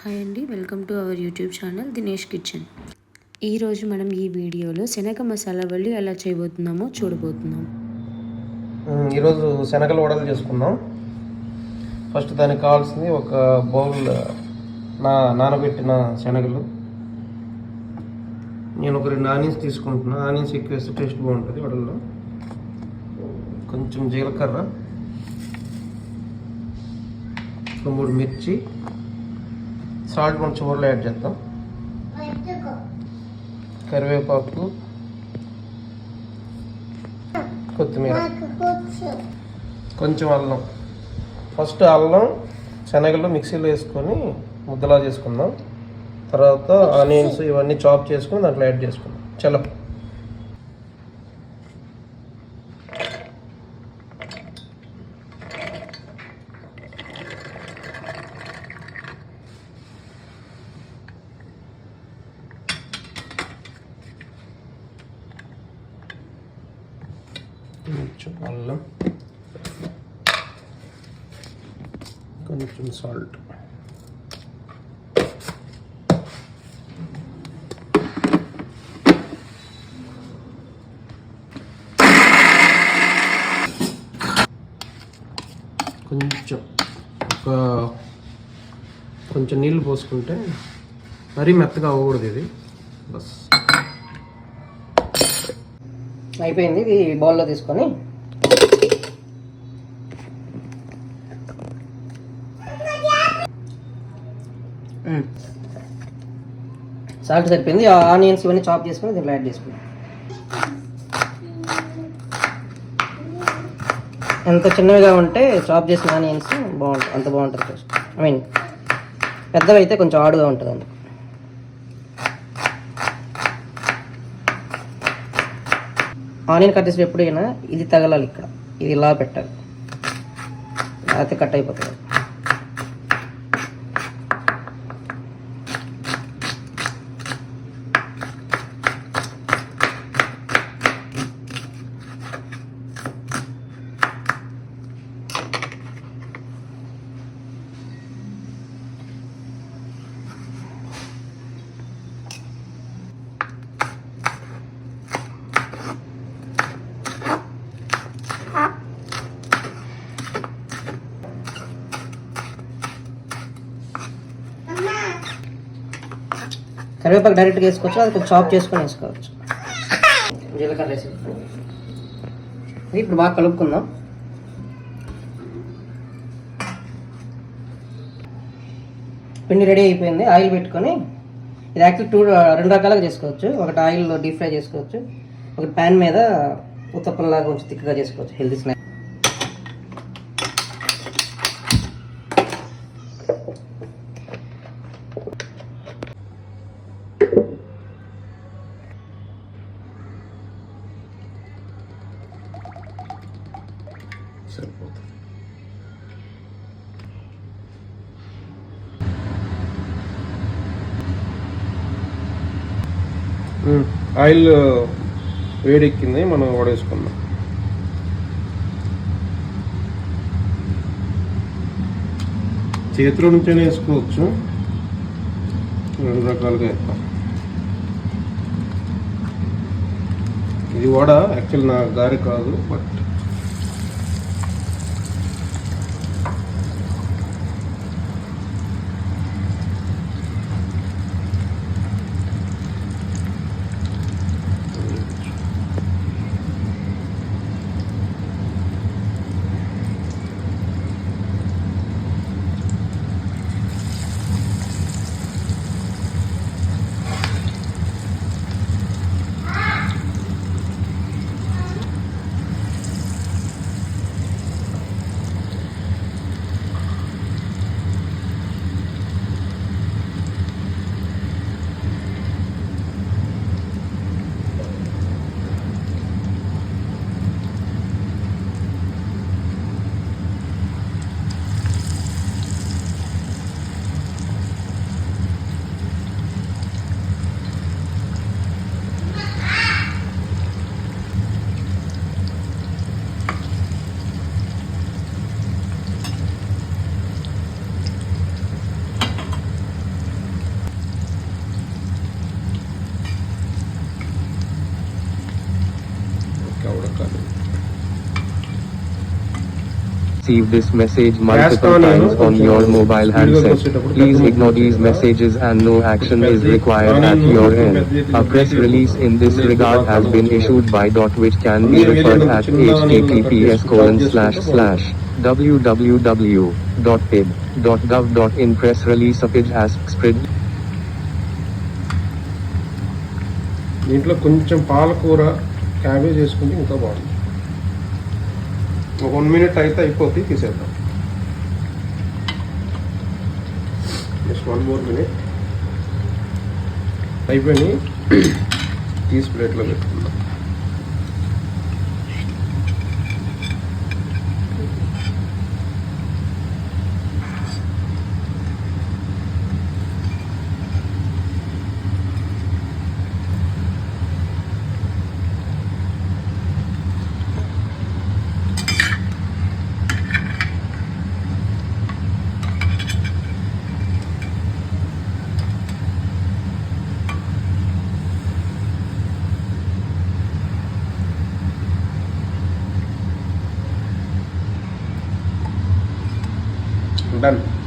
Hi అండి welcome to our YouTube channel Dinesh kitchen. ఈరోజు మనం ఈ వీడియోలో శనగ మసాలా వల్లి ఎలా చేయబోతున్నామో చూడబోతున్నాం. ఈరోజు శనగలు వడలు చేసుకుందాం. ఫస్ట్ దానికి కావాల్సింది ఒక బౌల్ నా నానబెట్టిన శనగలు. నేను ఒక రెండు ఆనియన్స్ తీసుకుంటున్నాను ఆనియన్స్ ఎక్కువ వేస్తే టేస్ట్ బాగుంటుంది వడల్లో. కొంచెం జీలకర్ర. మూడు మిర్చి. సాల్ట్ మనం చివరిలో యాడ్ చేద్దాం. కరివేపాకు కొత్తిమీర. కొంచెం అల్లం. ఫస్ట్ అల్లం శనగలు మిక్సీలో వేసుకొని ముద్దలా చేసుకుందాం. తర్వాత ఆనియన్స్ ఇవన్నీ చాప్ చేసుకొని దాంట్లో యాడ్ చేసుకుందాం. చలో. కొంచెం అల్లం కొంచెం సాల్ట్ కొంచెం ఒక కొంచెం నీళ్ళు పోసుకుంటే మరీ మెత్తగా అవ్వకూడదు ఇది. బస్. అయిపోయింది. ఇది బౌల్లో తీసుకొని. సాల్ట్ సరిపోయింది. ఆనియన్స్ ఇవన్నీ చాప్ చేసుకొని దీంట్లో యాడ్ చేసుకున్నాం ఎంత చిన్నవిగా ఉంటే చాప్ చేసిన ఆనియన్స్ బాగుంటుంది అంత బాగుంటుంది టేస్ట్. ఐ మీన్ పెద్దవి అయితే కొంచెం ఆడుగా ఉంటుంది అందుకు ఆనియన్ కట్ చేసేటప్పుడు ఎప్పుడైనా ఇది తగలాలి ఇక్కడ. ఇది ఇలా పెట్టాలి. లేకపోతే కట్ అయిపోతుంది. కరివేపాకు డైరెక్ట్గా వేసుకోవచ్చు అది కొంచెం చాప్ చేసుకొని వేసుకోవచ్చు. జీలకర్ర వేసి. ఇప్పుడు బాగా కలుపుకుందాం. పిండి రెడీ అయిపోయింది ఆయిల్ పెట్టుకొని. ఇది యాక్చువల్ టూ రెండు రకాలుగా చేసుకోవచ్చు. ఒకటి ఆయిల్లో డీప్ ఫ్రై చేసుకోవచ్చు. ఒకటి ప్యాన్ మీద ఉత్తప్పంలాగా కొంచెం తిక్కగా చేసుకోవచ్చు. హెల్తీ స్నాక్ సరిపోతుంది ఆయిల్ uh, వేడెక్కింది మనం వడేసుకుందాం. చేతిలో నుంచే వేసుకోవచ్చు రెండు రకాలుగా వేస్తాం. ఇది వడ యాక్చువల్ నా గారి కాదు but Receive this message multiple times on your mobile handset. Please ignore these messages and no action is required at your end. A press release in this regard has been issued by DOT which can be referred at https colon slash slash www.pib.gov.in press release of it has spread. దీంట్లో కొంచెం పాలకూర cabbage వేసుకుంటే ఇంకా బాగుంది. ఒక one minute అయితే అయిపోతుంది తీసేద్దాం. జస్ట్ వన్ మోర్ మినిట్ అయిపోయి తీసి ప్లేట్లో పెట్టుకుంటాం done